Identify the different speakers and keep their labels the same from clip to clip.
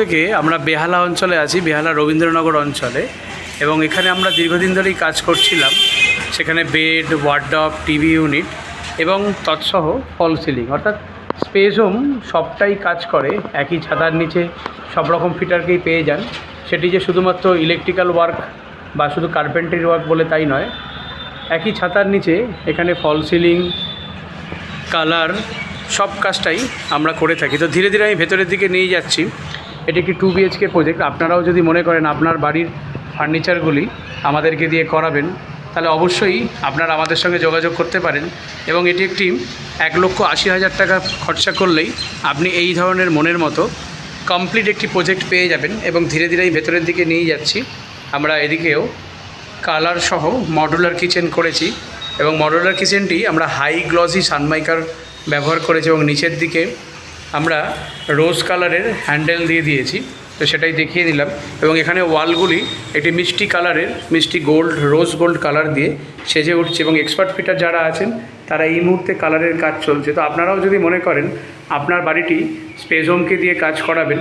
Speaker 1: থেকে আমরা বেহালা অঞ্চলে আছি, বেহালা রবীন্দ্রনগর অঞ্চলে। এবং এখানে আমরা দীর্ঘদিন ধরেই কাজ করছিলাম, সেখানে বেড ওয়ার্ডপ টিভি ইউনিট এবং তৎসহ ফল সিলিং। অর্থাৎ স্পেস হোম সবটাই কাজ করে, একই ছাতার নিচে সব রকম ফিটারকেই পেয়ে যান। সেটি যে শুধুমাত্র ইলেকট্রিক্যাল ওয়ার্ক বা শুধু কার্পেন্টারি ওয়ার্ক বলে তাই নয়, একই ছাতার নিচে এখানে ফল সিলিং, কালার সব কাজটাই আমরা করে থাকি। তো ধীরে ধীরে আমি ভেতরের দিকে নিয়ে যাচ্ছি। এটি একটি টু বিএইচকে প্রজেক্ট আপনারাও যদি মনে করেন আপনার বাড়ির ফার্নিচারগুলি আমাদেরকে দিয়ে করাবেন, তাহলে অবশ্যই আপনারা আমাদের সঙ্গে যোগাযোগ করতে পারেন এবং এটি একটি এক লক্ষ আশি হাজার টাকা খরচা করলেই আপনি এই ধরনের মনের মতো কমপ্লিট একটি প্রজেক্ট পেয়ে যাবেন এবং ধীরে ধীরে আমি ভেতরের দিকে নিয়ে যাচ্ছি। আমরা এদিকেও কালার সহ মডুলার কিচেন করেছি এবং মডুলার কিচেনটি আমরা হাই গ্লসি সানমাইকার ব্যবহার করেছি এবং নিচের দিকে আমরা রোজ কালারের হ্যান্ডেল দিয়ে দিয়েছি, তো সেটাই দেখিয়ে দিলাম এবং এখানে ওয়ালগুলি একটি মিষ্টি কালারের মিষ্টি গোল্ড রোজ গোল্ড কালার দিয়ে সেজে উঠছে এবং এক্সপার্ট ফিটার যারা আছেন, তারা এই মুহূর্তে কালারের কাজ চলছে। তো আপনারাও যদি মনে করেন, আপনার বাড়িটি স্পেস হোমকে দিয়ে কাজ করাবেন,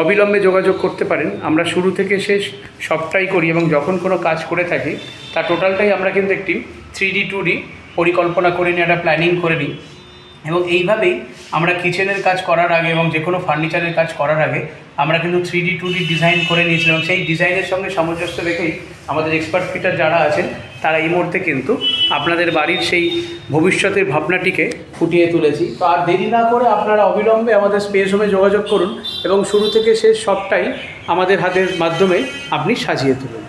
Speaker 1: অবিলম্বে যোগাযোগ করতে পারেন। আমরা শুরু থেকে শেষ সবটাই করি এবং যখন কোনো কাজ করে থাকি, তা টোটালটাই আমরা কিন্তু একটি থ্রি ডি টু ডি পরিকল্পনা করে নিই একটা প্ল্যানিং করে নিই। এবং এইভাবেই আমরা কিচেনের কাজ করার আগে এবং যে কোনো ফার্নিচারের কাজ করার আগে আমরা কিন্তু three D two D design করে নিয়েছিলাম। এবং সেই ডিজাইনের সঙ্গে সামঞ্জস্য রেখেই আমাদের এক্সপার্ট ফিটার যারা আছেন, তারা এই মুহূর্তে কিন্তু আপনাদের বাড়ির সেই ভবিষ্যতের ভাবনাটিকে ফুটিয়ে তুলেছি। তো আর দেরি না করে আপনারা অবিলম্বে আমাদের স্পেস হোমে যোগাযোগ করুন এবং শুরু থেকে শেষ সবটাই আমাদের হাতের মাধ্যমে আপনি সাজিয়ে তুলুন।